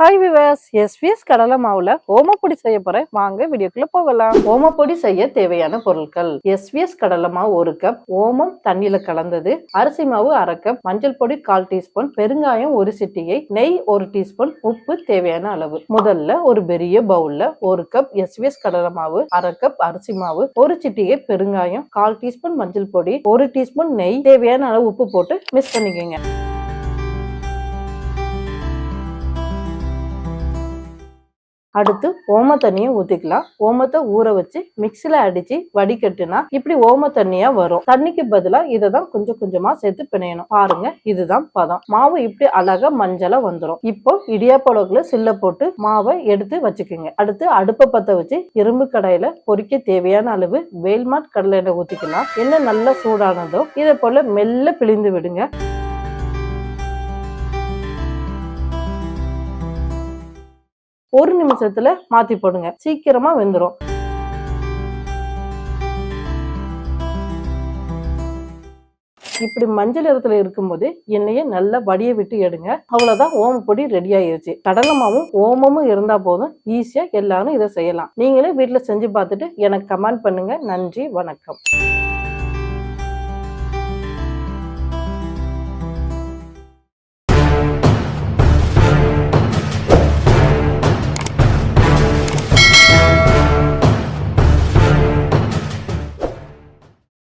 Hi viewers SVS கடலை மாவுல ஓமப்பொடி செய்ய போறேன். வாங்க வீடியோக்குள்ள போகலாம். ஓமப்பொடி செய்ய தேவையான பொருட்கள். எஸ்விஎஸ் கடலை மாவு ஒரு கப் ஓமம் தண்ணியில கலந்தது. அரிசி மாவு அரை கப் மஞ்சள் பொடி கால் டீஸ்பூன் பெருங்காயம் ஒரு சிட்டியை நெய் ஒரு டீஸ்பூன் உப்பு தேவையான அளவு. முதல்ல ஒரு பெரிய பவுல்ல ஒரு கப் எஸ்விஎஸ் கடலை மாவு அரை கப் அரிசி மாவு ஒரு சிட்டிகை பெருங்காயம் கால் டீஸ்பூன் மஞ்சள் பொடி ஒரு டீஸ்பூன் நெய் தேவையான அளவு உப்பு போட்டு மிக்ஸ் பண்ணிக்கோங்க. அடுத்து ஓம தண்ணியை ஊத்திக்கலாம். ஓமத்தை ஊற வச்சு மிக்சில அடிச்சு வடிகட்டுனா இப்படி ஓம தண்ணியா வரும். தண்ணிக்கு பதிலா இதை தான் கொஞ்சம் கொஞ்சமா சேர்த்து பிணையணும். பாருங்க இதுதான் பதம். மாவு இப்படி அழகா மஞ்சளா வந்துடும் இப்போ இடியாப்பளவுக்குள்ள சில்ல போட்டு மாவை எடுத்து வச்சுக்கோங்க. அடுத்து அடுப்பை பத்த வச்சு இரும்பு கடையில பொரிக்க தேவையான அளவு வேல்மாட் கடலை எண்ணெய் ஊத்திக்கலாம். எண்ணெய் நல்லா சூடானதோ இதை போல மெல்ல பிழிந்து விடுங்க. ஒரு நிமிஷத்துல மாத்தி போடுங்க. சீக்கிரமா வெந்துடும் இப்படி மஞ்சள் நிறத்துல இருக்கும்போது எண்ணெயை நல்லா வடிய விட்டு எடுங்க. அவ்வளவுதான் பொடி ரெடி ஆயிருச்சு. கடலமாவும் ஓமமும் இருந்தா போதும். ஈஸியா எல்லாரும் இதை செய்யலாம். நீங்களே வீட்டுல செஞ்சு பார்த்துட்டு எனக்கு கமெண்ட் பண்ணுங்க. நன்றி வணக்கம்.